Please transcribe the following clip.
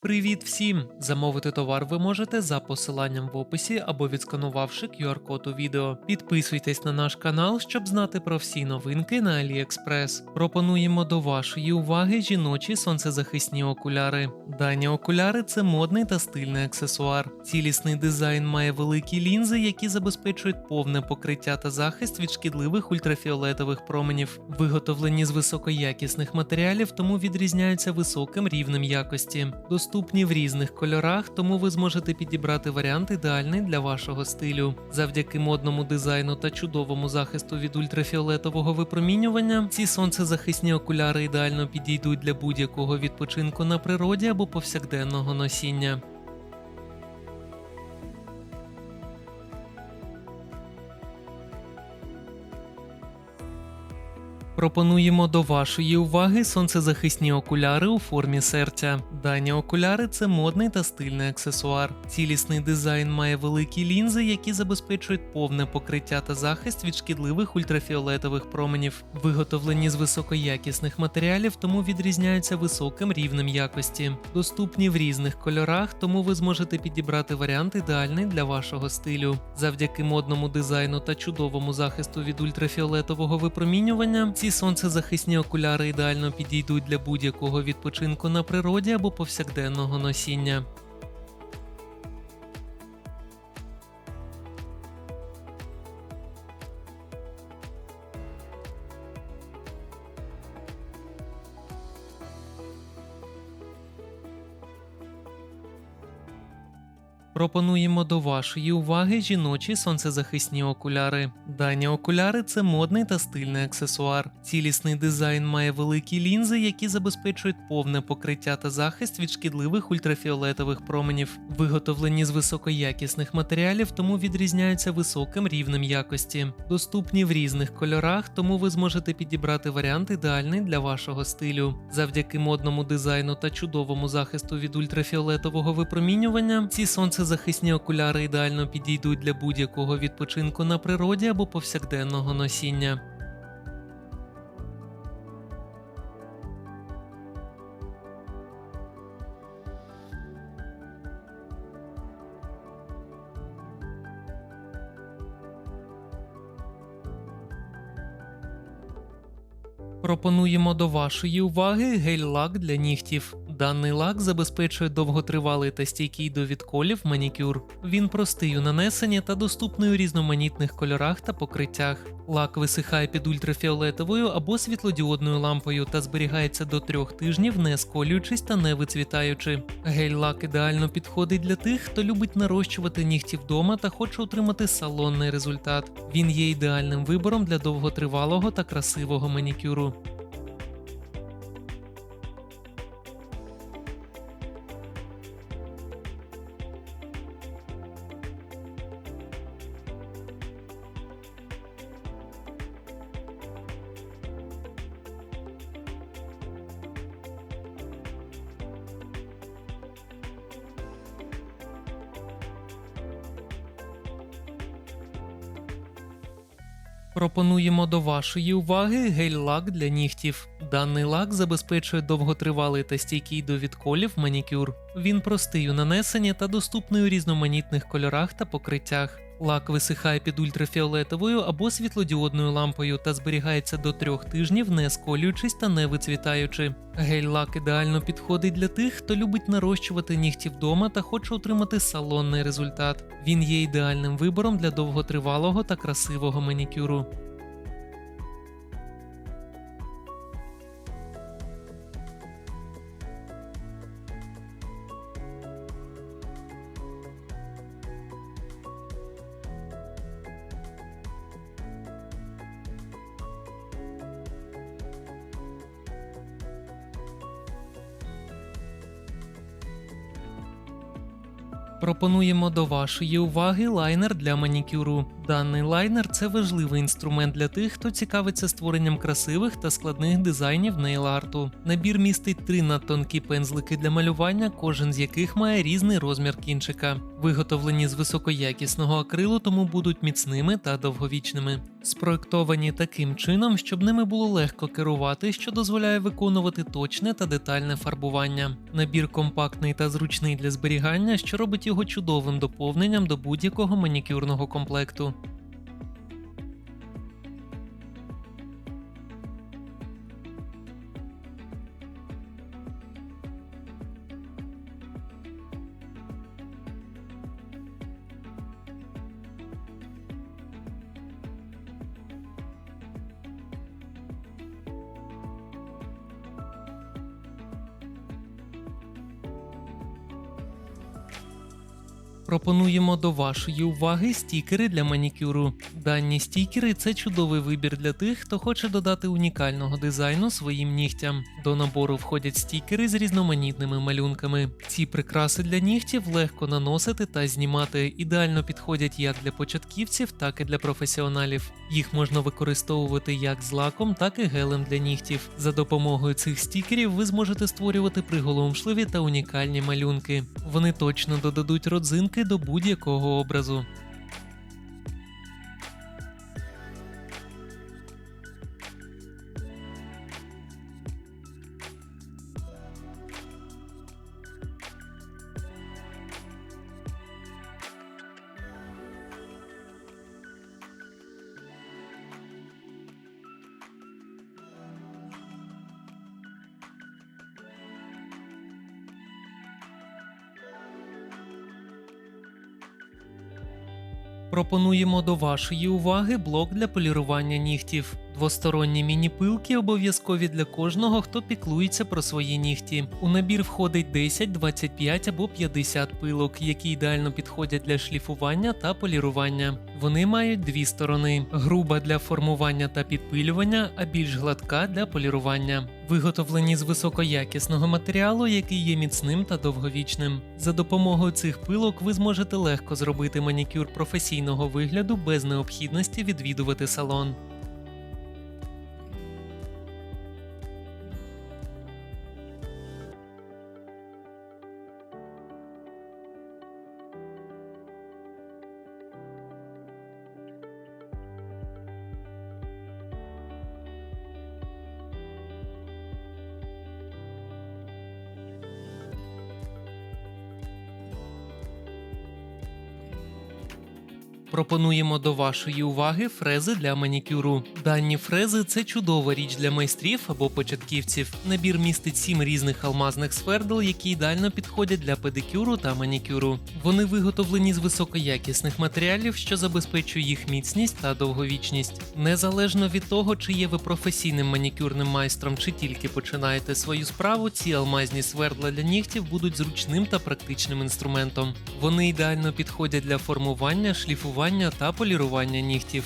Привіт всім! Замовити товар ви можете за посиланням в описі або відсканувавши QR-код у відео. Підписуйтесь на наш канал, щоб знати про всі новинки на AliExpress. Пропонуємо до вашої уваги жіночі сонцезахисні окуляри. Дані окуляри це модний та стильний аксесуар. Цілісний дизайн має великі лінзи, які забезпечують повне покриття та захист від шкідливих ультрафіолетових променів. Виготовлені з високоякісних матеріалів, тому відрізняються високим рівнем якості. Доступні в різних кольорах, тому ви зможете підібрати варіант ідеальний для вашого стилю. Завдяки модному дизайну та чудовому захисту від ультрафіолетового випромінювання, ці сонцезахисні окуляри ідеально підійдуть для будь-якого відпочинку на природі або повсякденного носіння. Пропонуємо до вашої уваги сонцезахисні окуляри у формі серця. Дані окуляри це модний та стильний аксесуар. Цілісний дизайн має великі лінзи, які забезпечують повне покриття та захист від шкідливих ультрафіолетових променів. Виготовлені з високоякісних матеріалів, тому відрізняються високим рівнем якості. Доступні в різних кольорах, тому ви зможете підібрати варіант ідеальний для вашого стилю. Завдяки модному дизайну та чудовому захисту від ультрафіолетового випромінювання, ці сонцезахисні окуляри ідеально підійдуть для будь-якого відпочинку на природі або повсякденного носіння. Пропонуємо до вашої уваги жіночі сонцезахисні окуляри. Дані окуляри це модний та стильний аксесуар. Цілісний дизайн має великі лінзи, які забезпечують повне покриття та захист від шкідливих ультрафіолетових променів. Виготовлені з високоякісних матеріалів, тому відрізняються високим рівнем якості. Доступні в різних кольорах, тому ви зможете підібрати варіант ідеальний для вашого стилю. Завдяки модному дизайну та чудовому захисту від ультрафіолетового випромінювання, ці сонцезахисні окуляри ідеально підійдуть для будь-якого відпочинку на природі або повсякденного носіння. Пропонуємо до вашої уваги гель-лак для нігтів. Даний лак забезпечує довготривалий та стійкий до відколів манікюр. Він простий у нанесенні та доступний у різноманітних кольорах та покриттях. Лак висихає під ультрафіолетовою або світлодіодною лампою та зберігається до трьох тижнів, не сколюючись та не вицвітаючи. Гель-лак ідеально підходить для тих, хто любить нарощувати нігті вдома та хоче отримати салонний результат. Він є ідеальним вибором для довготривалого та красивого манікюру. Пропонуємо до вашої уваги гель-лак для нігтів. Даний лак забезпечує довготривалий та стійкий до відколів манікюр. Він простий у нанесенні та доступний у різноманітних кольорах та покриттях. Лак висихає під ультрафіолетовою або світлодіодною лампою та зберігається до трьох тижнів, не сколюючись та не вицвітаючи. Гель-лак ідеально підходить для тих, хто любить нарощувати нігті вдома та хоче отримати салонний результат. Він є ідеальним вибором для довготривалого та красивого манікюру. Пропонуємо до вашої уваги лайнер для манікюру. Даний лайнер це важливий інструмент для тих, хто цікавиться створенням красивих та складних дизайнів нейл-арту. Набір містить три надтонкі пензлики для малювання, кожен з яких має різний розмір кінчика. Виготовлені з високоякісного акрилу, тому будуть міцними та довговічними. Спроектовані таким чином, щоб ними було легко керувати, що дозволяє виконувати точне та детальне фарбування. Набір компактний та зручний для зберігання, що робить його чудовим доповненням до будь-якого манікюрного комплекту. Пропонуємо до вашої уваги стікери для манікюру. Дані стікери це чудовий вибір для тих, хто хоче додати унікального дизайну своїм нігтям. До набору входять стікери з різноманітними малюнками. Ці прикраси для нігтів легко наносити та знімати. Ідеально підходять як для початківців, так і для професіоналів. Їх можна використовувати як з лаком, так і гелем для нігтів. За допомогою цих стікерів ви зможете створювати приголомшливі та унікальні малюнки. Вони точно додадуть родзинки до будь-якого образу. Пропонуємо до вашої уваги блок для полірування нігтів. Двосторонні міні-пилки обов'язкові для кожного, хто піклується про свої нігті. У набір входить 10, 25 або 50 пилок, які ідеально підходять для шліфування та полірування. Вони мають дві сторони: груба для формування та підпилювання, а більш гладка для полірування. Виготовлені з високоякісного матеріалу, який є міцним та довговічним. За допомогою цих пилок ви зможете легко зробити манікюр професійного вигляду без необхідності відвідувати салон. Пропонуємо до вашої уваги фрези для манікюру. Дані фрези це чудова річ для майстрів або початківців. Набір містить сім різних алмазних свердл, які ідеально підходять для педикюру та манікюру. Вони виготовлені з високоякісних матеріалів, що забезпечує їх міцність та довговічність. Незалежно від того, чи є ви професійним манікюрним майстром, чи тільки починаєте свою справу, ці алмазні свердла для нігтів будуть зручним та практичним інструментом. Вони ідеально підходять для формування, шліфування та полірування нігтів.